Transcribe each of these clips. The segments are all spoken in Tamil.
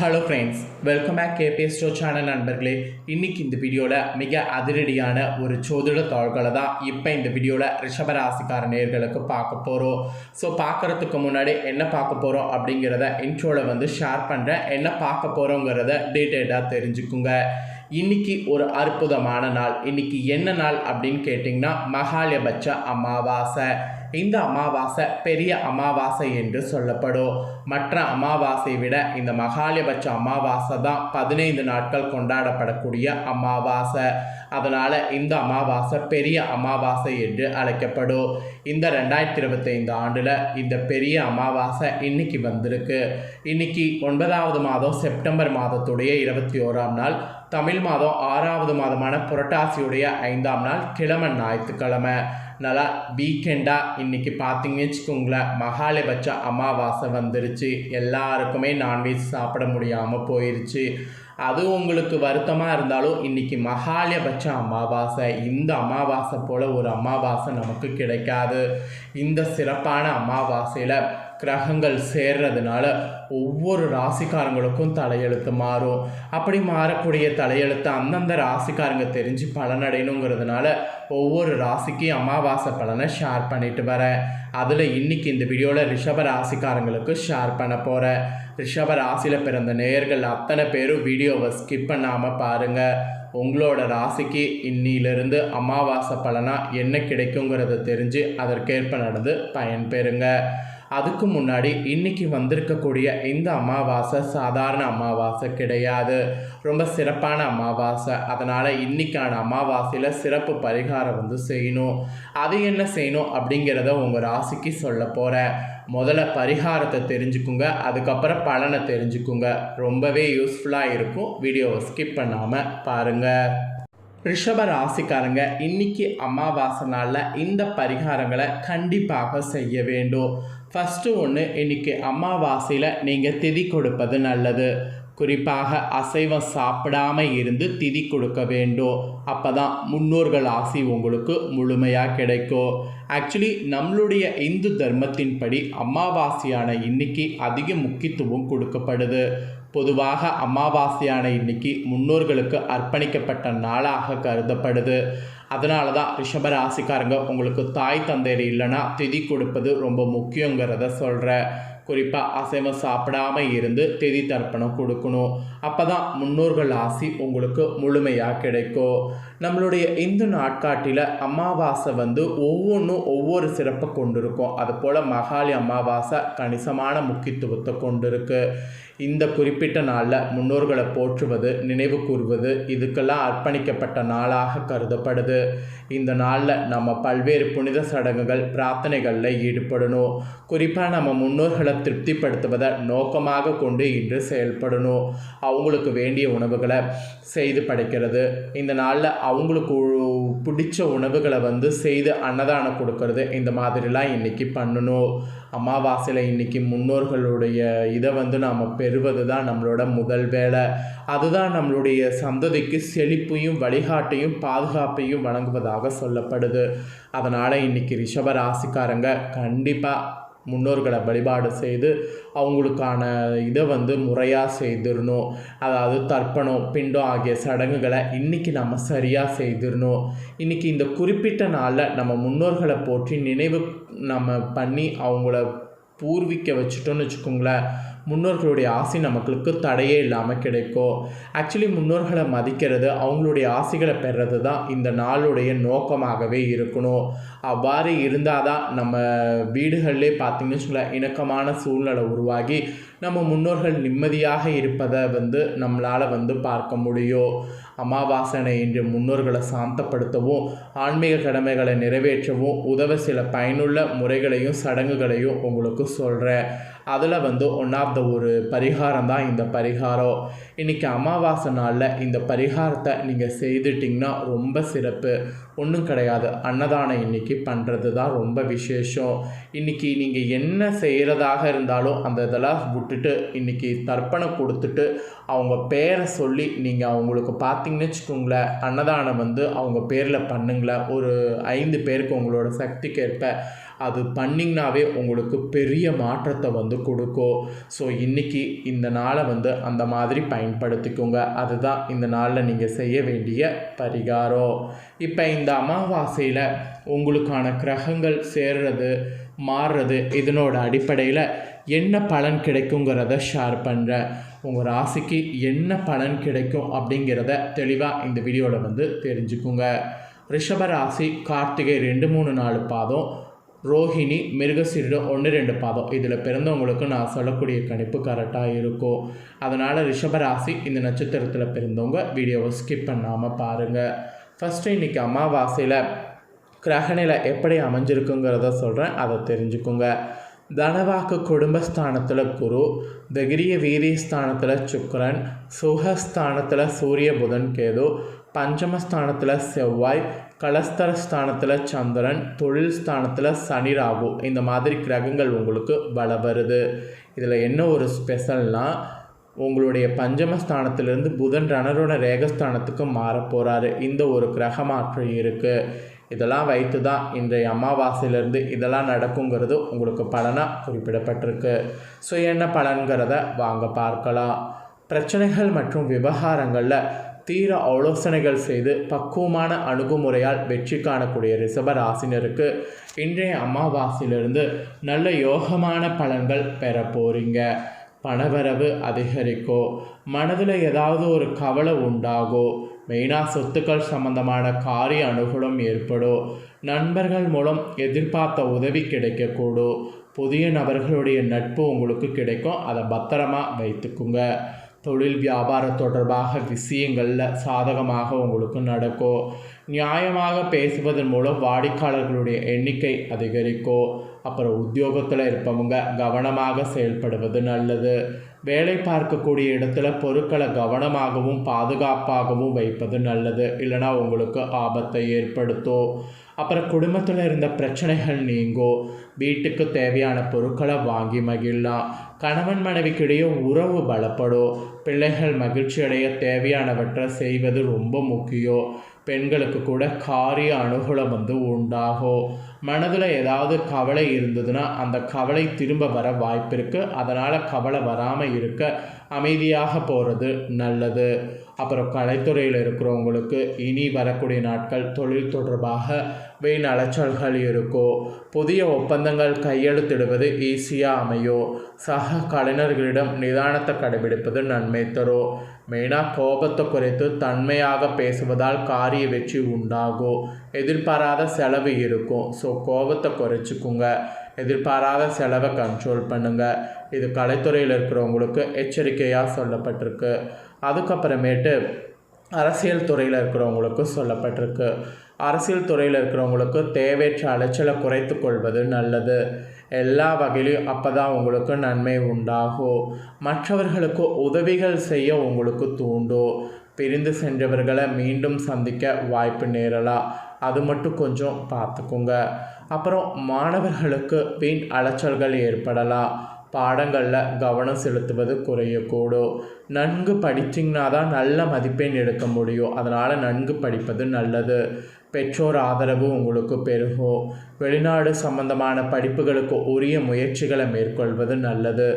Hello friends welcome back KPS store channel நண்பர்களே. இன்னைக்கு இந்த வீடியோவில் மிக அதிரடியான ஒரு சோதிட தாள்களை தான் இப்போ இந்த வீடியோவில் ரிஷபராசிக்கார நேர்களுக்கு பார்க்க போகிறோம் ஸோ பார்க்குறதுக்கு முன்னாடி என்ன பார்க்க போகிறோம் அப்படிங்கிறத இன்ட்ரோவில் வந்து ஷேர் பண்ணுறேன் என்ன பார்க்க போகிறோங்கிறத டீட்டெயிலாக தெரிஞ்சுக்குங்க. இன்னைக்கு ஒரு அற்புதமான நாள். இன்னைக்கு என்ன நாள் அப்படின்னு கேட்டிங்கன்னா மகாலயபட்ச அமாவாசை. இந்த அமாவாசை பெரிய அமாவாசை என்று சொல்லப்படும். மற்ற அமாவாசை விட இந்த மகாலயபட்ச அமாவாசை தான் பதினைந்து நாட்கள் கொண்டாடப்படக்கூடிய அமாவாசை. அதனால் இந்த அமாவாசை பெரிய அமாவாசை என்று அழைக்கப்படும். இந்த ரெண்டாயிரத்தி இருபத்தைந்து ஆண்டில் இந்த பெரிய அமாவாசை இன்னைக்கு வந்திருக்கு. இன்னைக்கு ஒன்பதாவது மாதம் செப்டம்பர் மாதத்துடைய இருபத்தி ஓராம் நாள். தமிழ் மாதம் ஆறாவது மாதமான புரட்டாசியுடைய ஐந்தாம் நாள் கிழமை ஞாயிற்றுக்கிழமை. நல்லா வீக்கெண்டாக இன்றைக்கி பார்த்தீங்கன்னு வச்சுக்கோங்களேன் மகாலபட்ச அமாவாசை வந்துருச்சு. எல்லாருக்குமே நான்வெஜ் சாப்பிட முடியாமல் போயிருச்சு. அது உங்களுக்கு வருத்தமாக இருந்தாலும் இன்றைக்கி மகாலயபட்ச அமாவாசை இந்த அமாவாசை போல் ஒரு அமாவாசை நமக்கு கிடைக்காது. இந்த சிறப்பான அமாவாசையில் கிரகங்கள் சேர்றதுனால ஒவ்வொரு ராசிக்காரங்களுக்கும் தலையெழுத்து மாறும். அப்படி மாறக்கூடிய தலையெழுத்து அந்தந்த ராசிக்காரங்க தெரிஞ்சு பலனடையணுங்கிறதுனால ஒவ்வொரு ராசிக்கும் அமாவாசை பலனை ஷேர் பண்ணிட்டு வரேன் அதில் இன்னைக்கு இந்த வீடியோவில் ரிஷப ராசிக்காரங்களுக்கு ஷேர் பண்ண போகிறேன் ரிஷப ராசியில் பிறந்த நேயர்கள் அத்தனை பேரும் வீடியோவை ஸ்கிப் பண்ணாமல் பாருங்கள் உங்களோட ராசிக்கு இன்னிலிருந்து அமாவாசை பலனாக என்ன கிடைக்குங்கிறத தெரிஞ்சு அதற்கேற்ப நடந்து பயன்பெறுங்க. அதுக்கு முன்னாடி இன்னைக்கு வந்திருக்கக்கூடிய இந்த அமாவாசை சாதாரண அமாவாசை கிடையாது. ரொம்ப சிறப்பான அமாவாசை. அதனால் இன்னைக்கான அமாவாசையில் சிறப்பு பரிகாரம் வந்து செய்யணும். அது என்ன செய்யணும் அப்படிங்கிறத உங்கள் ராசிக்கு சொல்ல போகிறேன் முதல்ல பரிகாரத்தை தெரிஞ்சுக்குங்க. அதுக்கப்புறம் பலனை தெரிஞ்சுக்குங்க. ரொம்பவே யூஸ்ஃபுல்லாக இருக்கும். வீடியோவை ஸ்கிப் பண்ணாமல் பாருங்கள் ரிஷப ராசிக்காரங்க இன்னைக்கு அமாவாசை நாளில் இந்த பரிகாரங்களை கண்டிப்பாக செய்ய வேண்டும். ஃபஸ்ட்டு ஒன்று இன்றைக்கி அமாவாசையில் நீங்கள் திதி கொடுப்பது நல்லது. குறிப்பாக அசைவம் சாப்பிடாம இருந்து திதி கொடுக்க வேண்டும். அப்போ தான் முன்னோர்கள் ஆசி உங்களுக்கு முழுமையாக கிடைக்கும். ஆக்சுவலி நம்மளுடைய இந்து தர்மத்தின்படி அமாவாசையான இன்னைக்கு அதிக முக்கியத்துவம் கொடுக்கப்படுது. பொதுவாக அமாவாசையான இன்னைக்கு முன்னோர்களுக்கு அர்ப்பணிக்கப்பட்ட நாளாக கருதப்படுது. அதனால தான் ரிஷபராசிக்காரங்க உங்களுக்கு தாய் தந்தையர் இல்லைன்னா திதி கொடுப்பது ரொம்ப முக்கியங்கிறத சொல்கிற குறிப்பாக அசைவம் சாப்பிடாம இருந்து திதி தர்ப்பணம் கொடுக்கணும். அப்போ தான் முன்னோர்கள் ஆசி உங்களுக்கு முழுமையாக கிடைக்கும். நம்மளுடைய இந்து நாட்காட்டில் அமாவாசை வந்து ஒவ்வொன்றும் ஒவ்வொரு சிறப்பை கொண்டிருக்கும். அதுபோல் மகாலி அமாவாசை கணிசமான முக்கியத்துவத்தை கொண்டிருக்கு. இந்த குறிப்பிட்ட நாளில் முன்னோர்களை போற்றுவது நினைவு கூறுவது இதுக்கெல்லாம் அர்ப்பணிக்கப்பட்ட நாளாக கருதப்படுது. இந்த நாளில் நம்ம பல்வேறு புனித சடங்குகள் பிரார்த்தனைகளில் ஈடுபடணும். குறிப்பாக நம்ம முன்னோர்களை திருப்திப்படுத்துவதை நோக்கமாக கொண்டு இன்று செயல்படணும். அவங்களுக்கு வேண்டிய உணவுகளை செய்து படைக்கிறது. இந்த நாளில் அவங்களுக்கு பிடிச்ச உணவுகளை வந்து செய்து அன்னதானம் கொடுக்கறது. இந்த மாதிரிலாம் இன்றைக்கி பண்ணணும். அமாவாசையில் இன்றைக்கி முன்னோர்களுடைய இதை வந்து நாம் பெறுவது தான் நம்மளோட முதல் வேலை. அதுதான் நம்மளுடைய சந்ததிக்கு செழிப்பையும் வழிகாட்டையும் பாதுகாப்பையும் வழங்குவதாக சொல்லப்படுது. அதனால் இன்றைக்கி ரிஷப ராசிக்காரங்க கண்டிப்பாக முன்னோர்களை வழிபாடு செய்து அவங்களுக்கான இதை வந்து முறையாக செய்திடணும். அதாவது தர்ப்பணம் பிண்டம் ஆகிய சடங்குகளை இன்றைக்கி நம்ம சரியாக செய்திடணும். இன்றைக்கி இந்த குறிப்பிட்ட நாளில் நம்ம முன்னோர்களை போற்றி நினைவு நம்ம பண்ணி அவங்கள பூர்விக்க வச்சுட்டோன்னு வச்சுக்கோங்களேன். முன்னோர்களுடைய ஆசை நம்மளுக்கு தடையே இல்லாமல் கிடைக்கும் ஆக்சுவலி முன்னோர்களை மதிக்கிறது அவங்களுடைய ஆசைகளை பெறுறது தான் இந்த நாளுடைய நோக்கமாகவே இருக்கணும். அவ்வாறு இருந்தால் தான் நம்ம வீடுகளிலே பார்த்திங்கன்னு வச்சுக்கோங்களேன் இணக்கமான சூழ்நிலை உருவாகி நம்ம முன்னோர்கள் நிம்மதியாக இருப்பதை வந்து நம்மளால் வந்து பார்க்க முடியும். அமாவாசனை என்று முன்னோர்களை சாந்தப்படுத்தவும் ஆன்மீக கடமைகளை நிறைவேற்றவும் உதவ சில பயனுள்ள முறைகளையும் சடங்குகளையும் உங்களுக்கு சொல்கிறேன் அதில் வந்து ஒன் ஆஃப் த ஒரு பரிகாரம் தான் இந்த பரிகாரம். இன்றைக்கி அமாவாசை நாளில் இந்த பரிகாரத்தை நீங்கள் செய்துட்டிங்கன்னா ரொம்ப சிறப்பு. ஒன்றும் கிடையாது. அன்னதானம் இன்றைக்கி பண்ணுறது தான் ரொம்ப விசேஷம். இன்றைக்கி நீங்கள் என்ன செய்கிறதாக இருந்தாலும் அந்த இதெல்லாம் விட்டுட்டு இன்றைக்கி தர்ப்பணம் கொடுத்துட்டு அவங்க பேரை சொல்லி நீங்கள் அவங்களுக்கு பார்த்தீங்கன்னு வச்சுக்கோங்களேன் அன்னதானம் வந்து அவங்க பேரில் பண்ணுங்களேன். ஒரு ஐந்து பேருக்கு உங்களோட சக்திக்கேற்ப அது பண்ணிங்கனாவே உங்களுக்கு பெரிய மாற்றத்தை வந்து கொடுக்கும் ஸோ இன்றைக்கி இந்த நாளை வந்து அந்த மாதிரி பயன்படுத்திக்கோங்க. அதுதான் இந்த நாளில் நீங்கள் செய்ய வேண்டிய பரிகாரம். இப்போ இந்த அமாவாசையில் உங்களுக்கான கிரகங்கள் சேர்றது மாறுறது இதனோட அடிப்படையில் என்ன பலன் கிடைக்குங்கிறத ஷேர் பண்ணுறேன் உங்கள் ராசிக்கு என்ன பலன் கிடைக்கும் அப்படிங்கிறத தெளிவாக இந்த வீடியோவில் வந்து தெரிஞ்சுக்குங்க. ரிஷப ராசி கார்த்திகை ரெண்டு மூணு நாலு பாதம். ரோஹிணி மிருகசீரிடம் ஒன்று ரெண்டு பாதம். இதில் பிறந்தவங்களுக்கு நான் சொல்லக்கூடிய கணிப்பு கரெக்டாக இருக்கும் அதனால் ரிஷபராசி இந்த நட்சத்திரத்தில் பிறந்தவங்க வீடியோவை ஸ்கிப் பண்ணாமல் பாருங்கள் ஃபஸ்ட்டு இன்றைக்கி அமாவாசையில் கிரகநிலை எப்படி அமைஞ்சிருக்குங்கிறத சொல்கிறேன் அதை தெரிஞ்சுக்குங்க. தனவாக்கு குடும்பஸ்தானத்தில் குரு தகிரிய வீரியஸ்தானத்தில் சுக்கரன் சுகஸ்தானத்தில் சூரிய புதன் கேது பஞ்சமஸ்தானத்தில் செவ்வாய் கலஸ்தர ஸ்தானத்தில் சந்திரன் தொழில் ஸ்தானத்தில் சனி ராகு. இந்த மாதிரி கிரகங்கள் உங்களுக்கு வள வருது. இதில் என்ன ஒரு ஸ்பெஷல்னால் உங்களுடைய பஞ்சமஸ்தானத்திலிருந்து புதன் ரணரோட ரேகஸ்தானத்துக்கு மாற போகிறாரு இந்த ஒரு கிரக மாற்றம் இருக்குது இதெல்லாம் வைத்து தான் இன்றைய அமாவாசையிலேருந்து இதெல்லாம் நடக்குங்கிறது உங்களுக்கு பலனாக குறிப்பிடப்பட்டிருக்கு. ஸோ என்ன பலன்கிறத வாங்க பார்க்கலாம். பிரச்சனைகள் மற்றும் விவகாரங்களில் தீர ஆலோசனைகள் செய்து பக்குவமான அணுகுமுறையால் வெற்றி காணக்கூடிய ரிஷபராசினருக்கு இன்றைய அமாவாசையிலிருந்து நல்ல யோகமான பலன்கள் பெற போகிறீங்க பணவரவு அதிகரிக்கோ மனதில் ஏதாவது ஒரு கவலை உண்டாகும் மெயினாக சொத்துக்கள் சம்பந்தமான காரிய அனுகூலம் ஏற்படும் நண்பர்கள் மூலம் எதிர்பார்த்த உதவி கிடைக்கக்கூடும் புதிய நபர்களுடைய நட்பு உங்களுக்கு கிடைக்கும். அதை பத்திரமா வைத்துக்குங்க. தொழில் வியாபாரம் தொடர்பாக விஷயங்களில் சாதகமாக உங்களுக்கு நடக்கும் நியாயமாக பேசுவதன் மூலம் வாடிக்கையாளர்களுடைய எண்ணிக்கை அதிகரிக்கும் அப்புறம் உத்தியோகத்தில் இருப்பவங்க கவனமாக செயல்படுவது நல்லது. வேலை பார்க்கக்கூடிய இடத்துல பொருட்களை கவனமாகவும் பாதுகாப்பாகவும் வைப்பது நல்லது. இல்லைனா உங்களுக்கு ஆபத்தை ஏற்படுத்தும். அப்புறம் குடும்பத்தில் இருந்த பிரச்சனைகள் நீங்கோ வீட்டுக்கு தேவையான பொருட்களை வாங்கி மகிழலாம். கணவன் மனைவிக்கிடையே உறவு பலப்படும். பிள்ளைகள் மகிழ்ச்சி அடைய தேவையானவற்றை செய்வது ரொம்ப முக்கியம். பெண்களுக்கு கூட காரிய அனுகூலம் வந்து உண்டாகும் மனதில் ஏதாவது கவலை இருந்ததுன்னா அந்த கவலை திரும்ப வர வாய்ப்பு இருக்குது அதனால் கவலை வராமல் இருக்க அமைதியாக போகிறது நல்லது. அப்புறம் கலைத்துறையில் இருக்கிறவங்களுக்கு இனி வரக்கூடிய நாட்கள் தொழில் தொடர்பாக வீண் அலைச்சல்கள் இருக்கும் புதிய ஒப்பந்தங்கள் கையெழுத்திடுவது ஈஸியாக அமையோ? சக கலைஞர்களிடம் நிதானத்தை கடைபிடிப்பது நன்மை தரும் மெயினாக கோபத்தை குறைத்து தன்மையாக பேசுவதால் காரிய வெற்றி உண்டாகும் எதிர்பாராத செலவு இருக்கும் ஸோ கோபத்தை குறைச்சிக்குங்க. எதிர்பாராத செலவை கண்ட்ரோல் பண்ணுங்கள் இது கலைத்துறையில் இருக்கிறவங்களுக்கு எச்சரிக்கையாக சொல்லப்பட்டிருக்கு. அதுக்கப்புறமேட்டு அரசியல் துறையில் இருக்கிறவங்களுக்கு சொல்லப்பட்டிருக்கு. அரசியல் துறையில் இருக்கிறவங்களுக்கு தேவையற்ற அலைச்சலை குறைத்து கொள்வது நல்லது. எல்லா வகையிலையும் அப்போ தான் உங்களுக்கு நன்மை உண்டாகும். மற்றவர்களுக்கு உதவிகள் செய்ய உங்களுக்கு தூண்டும். பிரிந்து சென்றவர்களை மீண்டும் சந்திக்க வாய்ப்பு நேரலாம். அது மட்டும் கொஞ்சம் பார்த்துக்குங்க. அப்புறம் மாணவர்களுக்கு வீண் அலைச்சல்கள் ஏற்படலாம். பாடங்களில் கவனம் செலுத்துவது குறையக்கூடும். நன்கு படிச்சிங்கன்னா தான் நல்ல மதிப்பெண் எடுக்க முடியும். அதனால் நன்கு படிப்பது நல்லது. பெற்றோர் ஆதரவு உங்களுக்கு பெருகும். வெளிநாடு சம்பந்தமான படிப்புகளுக்கு உரிய முயற்சிகளை மேற்கொள்வது நல்லது.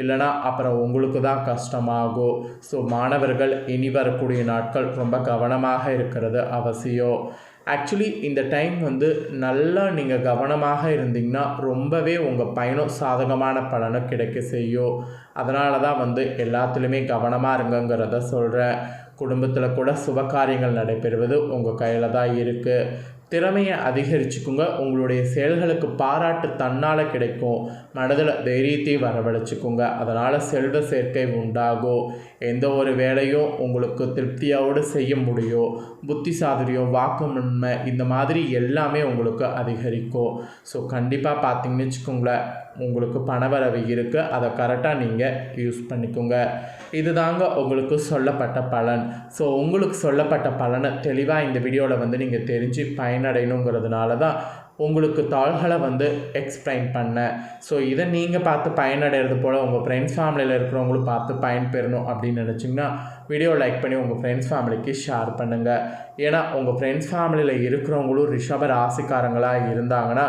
இல்லைனா அப்புறம் உங்களுக்கு தான் கஷ்டமாகும். ஸோ மாணவர்கள் இனி வரக்கூடிய நாட்கள் ரொம்ப கவனமாக இருக்கிறது அவசியம். ஆக்சுவலி இந்த டைம் வந்து நல்லா நீங்கள் கவனமாக இருந்தீங்கன்னா ரொம்பவே உங்கள் பயணம் சாதகமான பலனை கிடைக்க செய்யும். அதனால தான் வந்து எல்லாத்துலேயுமே கவனமாக இருங்கங்கிறத சொல்கிறேன் குடும்பத்தில் கூட சுபகாரியங்கள் நடைபெறுவது உங்கள் கையில் தான் இருக்குது திறமையை அதிகரிச்சுக்குங்க. உங்களுடைய செயல்களுக்கு பாராட்டு தன்னால் கிடைக்கும். மனதில் தைரியத்தை வரவழைச்சிக்குங்க. அதனால் செல்வ சேர்க்கை உண்டாகும். எந்த ஒரு வேலையும் உங்களுக்கு திருப்தியோடு செய்ய முடியும். புத்தி சாதுரியம் வாக்குமின்மை இந்த மாதிரி எல்லாமே உங்களுக்கு அதிகரிக்கும். ஸோ கண்டிப்பாக பார்த்தீங்கன்னு வச்சுக்கோங்களேன். உங்களுக்கு பணவரவு இருக்குது அதை கரெக்டாக நீங்கள் யூஸ் பண்ணிக்கோங்க. இது தாங்க உங்களுக்கு சொல்லப்பட்ட பலன். ஸோ உங்களுக்கு சொல்லப்பட்ட பலனை தெளிவாக இந்த வீடியோவில் வந்து நீங்கள் தெரிஞ்சு பயனடையணுங்கிறதுனால தான் உங்களுக்கு தாள்களை வந்து எக்ஸ்பிளைன் பண்ணேன். ஸோ இதை நீங்கள் பார்த்து பயனடைகிறது போல் உங்கள் ஃப்ரெண்ட்ஸ் ஃபேமிலியில் இருக்கிறவங்களும் பார்த்து பயன்பெறணும் அப்படின்னு நினச்சிங்கன்னா வீடியோ லைக் பண்ணி உங்கள் ஃப்ரெண்ட்ஸ் ஃபேமிலிக்கு ஷேர் பண்ணுங்கள் ஏன்னா உங்கள் ஃப்ரெண்ட்ஸ் ஃபேமிலியில் இருக்கிறவங்களும் ரிஷப ராசிக்காரங்களாக இருந்தாங்கன்னா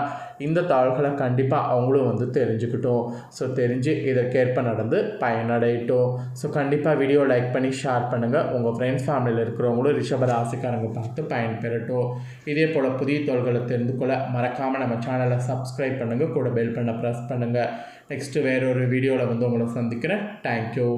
இந்த தாள்களை கண்டிப்பாக அவங்களும் வந்து தெரிஞ்சுக்கிட்டோம். ஸோ தெரிஞ்சு இதற்கேற்ப நடந்து பயனடையட்டும். ஸோ கண்டிப்பாக வீடியோ லைக் பண்ணி ஷேர் பண்ணுங்கள் உங்கள் ஃப்ரெண்ட்ஸ் ஃபேமிலியில் இருக்கிறவங்களும் ரிஷப ராசிக்காரங்க பார்த்து பயன்பெறட்டும். இதே போல் புதிய தோள்களை தெரிந்து கொள்ள மறக்காமல் நம்ம சேனலை சப்ஸ்கிரைப் பண்ணுங்கள் கூட பெல் பண்ண ப்ரெஸ் பண்ணுங்கள் நெக்ஸ்ட்டு வேறொரு வீடியோவில் வந்து உங்களை சந்திக்கிறேன். தேங்க்யூ